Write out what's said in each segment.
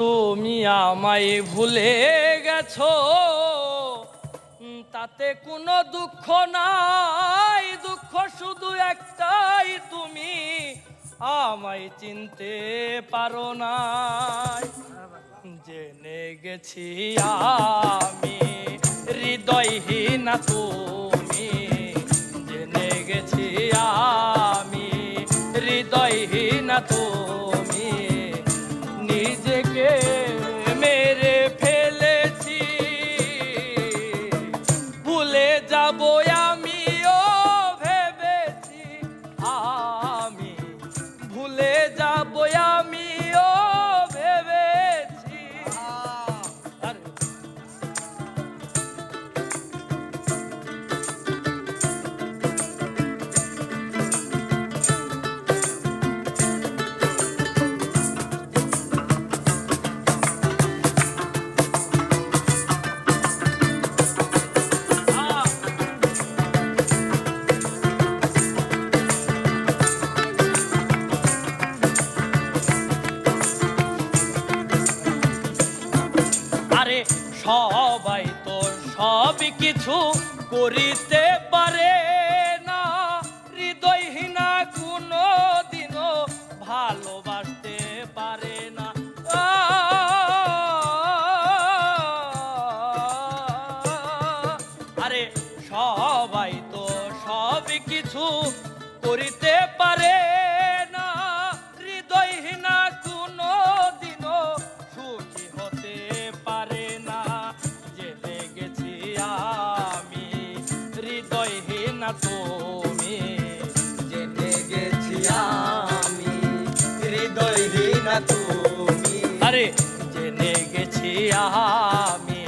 তুমি আমায় ভুলে গেছো। তাতে কোনো দুঃখ নাই। দুঃখ শুধু একটাই, তুমি আমায় চিনতে পারো না জেনে গেছি আমি হৃদয়হীন তুমি। জেনে গেছি আমি যাব সবাই তো সব কিছু করিতে পারে না। হৃদয়হীনা কোনো দিনও ভালোবাসতে পারে না। আরে সবাই তো সব কিছু গেছি আমি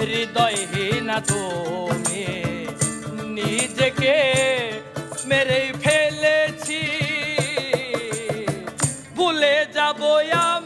হৃদয়হীন তুমি। নিজেকে মেরে ফেলেছি। ভুলে যাব আমিও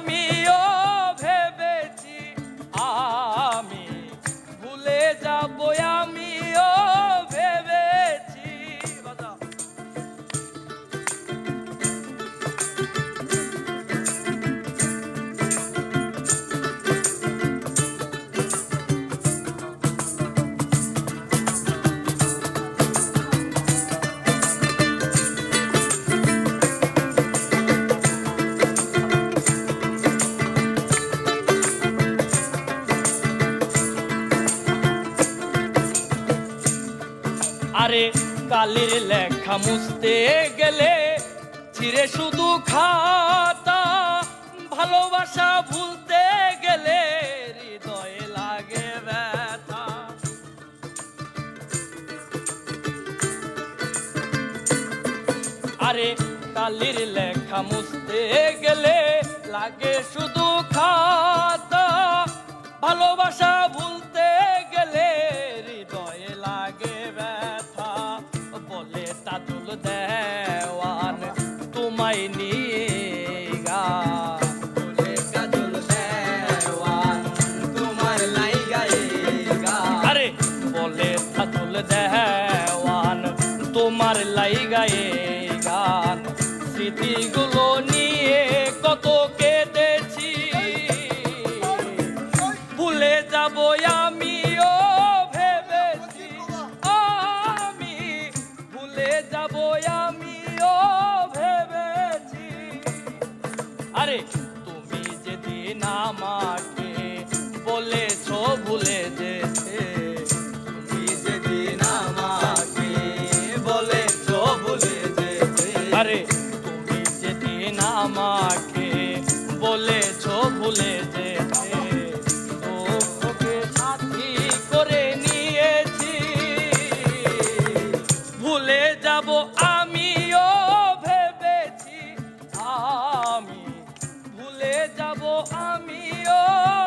আরে কালির লেখা মুছতে গেলে চিরে শুধু খাতা, ভালোবাসা ভুলতে গেলে হৃদয়ে লাগে ব্যথা। আরে কালির লেখা মুছতে গেলে লাগে শুধু খাতা এই গান স্মৃতিগুলো নিয়ে কত কেঁদেছি। ভুলে যাব আমিও ভেবেছি। আমি ভুলে যাব আমিও ভেবেছি। আরে, তুমি যেদিন আমাকে বলেছ ভুলে যেতে যাব আমিও।